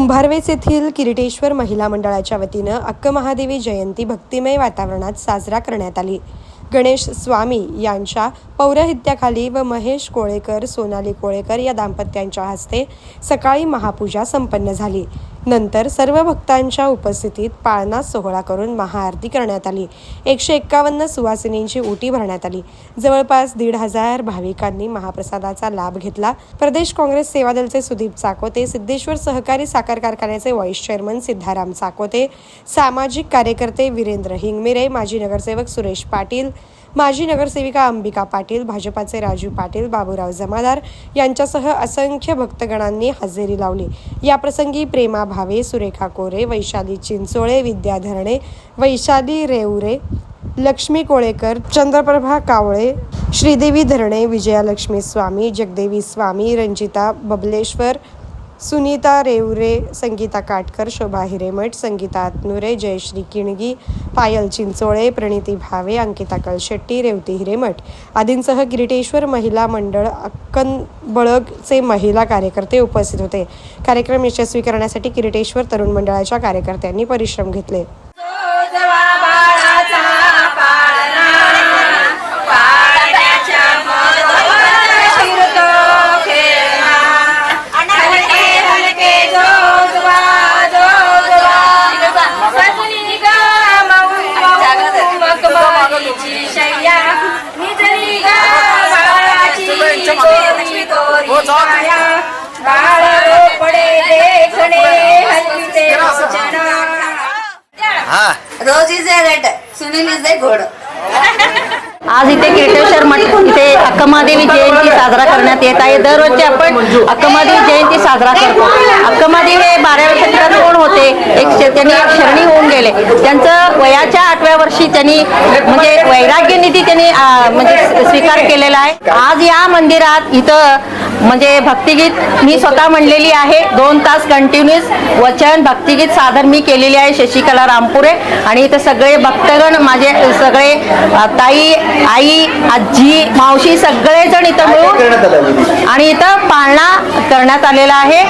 कुंभारवेच येथील किरीटेश्वर महिला मंडळाच्या वतीनं अक्क महादेवी जयंती भक्तिमय वातावरणात साजरा करण्यात आली. गणेश स्वामी यांच्या पौरहित्याखाली व महेश कोळेकर सोनाली कोळेकर या दाम्पत्यांच्या हस्ते सकाळी महापूजा संपन्न झाली. नंतर सर्व भक्तांच्या उपस्थितीत पाळणा सोहळा करून महाआरती करण्यात आली. एकशे एक्कावन्न सुवासिनींची उटी भरण्यात आली. जवळपास दीड हजार भाविकांनी महाप्रसादाचा लाभ घेतला. प्रदेश काँग्रेस सेवादलचे सुदीप चाकोते सिद्धेश्वर सहकारी साखर कारखान्याचे व्हाईस चेअरमन सिद्धाराम चाकोते सामाजिक कार्यकर्ते वीरेंद्र हिंगमिरे माजी नगरसेवक सुरेश पाटील माजी नगरसेविका अंबिका पाटील भाजपाचे राजू पाटील बाबूराव जमादार यांच्यासह असंख्य भक्तगणांनी हजेरी लावली. याप्रसंगी प्रेमा भावे सुरेखा कोरे वैशाली चिंचोळे विद्या धरणे वैशाली रेवरे लक्ष्मी कोळेकर चंद्रप्रभा कावळे श्रीदेवी धरणे विजयालक्ष्मी स्वामी जगदेवी स्वामी रंजिता बबलेश्वर सुनीता रेवरे संगीता काटकर शोभा हिरेमठ संगीता आतनुरे जयश्री किणगी पायल चिंचोळे प्रणिती भावे अंकिता कलशेट्टी रेवती हिरेमठ आदींसह गिरिटेश्वर महिला मंडळ अक्कनबळगचे महिला कार्यकर्ते उपस्थित होते. कार्यक्रम यशस्वी करण्यासाठी गिरीटेश्वर तरुण मंडळाच्या कार्यकर्त्यांनी परिश्रम घेतले. बाळ रोपडे देखणे हलते लोचना हा. Rose is a red Sunil is a घोड. आज इथे कीर्तेश्वर मठ इथे अक्कमादेवी जयंती साजरा करण्यात येत आहे. दररोजची आपण अक्कमादेवी जयंती साजरा करतो. अक्कमादेवी हे बारा वर्षात कोण होते? एक त्यांनी एक शरणी होऊन गेले. त्यांचं वयाच्या आठव्या वर्षी त्यांनी म्हणजे वैराग्य निधी त्यांनी म्हणजे स्वीकार केलेला आहे. आज या मंदिरात इथं म्हणजे भक्तिगीत मी स्वतः म्हणलेली आहे. दोन तास कंटिन्युअस वचन भक्तिगीत सादर मी केलेली आहे शशिकला रामपुरे. आणि इथं सगळे भक्तगण माझे सगळे ताई आई आजी मावशी सगळेजण इथं मिळून आणि इथं पाळणा करण्यात आलेला आहे.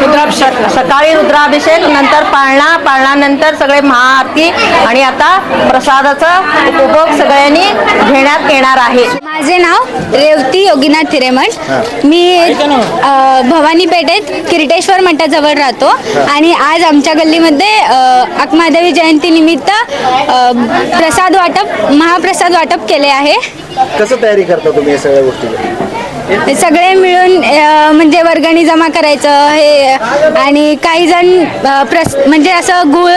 रुद्राभिषेक. सकाळी रुद्राभिषेक नंतर पाळणा पाळणानंतर सगळे महाआरती आणि आता प्रसादाचा उपभोग सगळ्यांनी घेण्यात येणार आहे. माझे नाव रेवती योगीनाथ हिरेमठ मी अ, भवानी पेठेत किरीटेश्वर मठाजवळ राहतो. आणि आज आमच्या गल्लीमध्ये अ, अकमादेवी जयंती निमित्त अ, प्रसाद वाटप महाप्रसाद वाटप केले आहे. कसं तयारी करता तुम्ही या सगळ्या गोष्टी? सगळे मिळून अ, म्हणजे वर्गणी जमा करायचं हे आणि काही जण अ, प्रस म्हणजे असं गुळ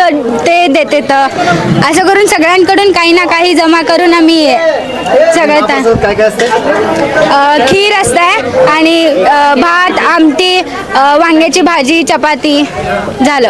ते देते असं करून सगळ्यांकडून काही ना काही जमा करून आम्ही सगळं त्या- काय काय असतं अ, खीर असते आणि अ, भात आमटी अ, वांग्याची भाजी चपाती झालं.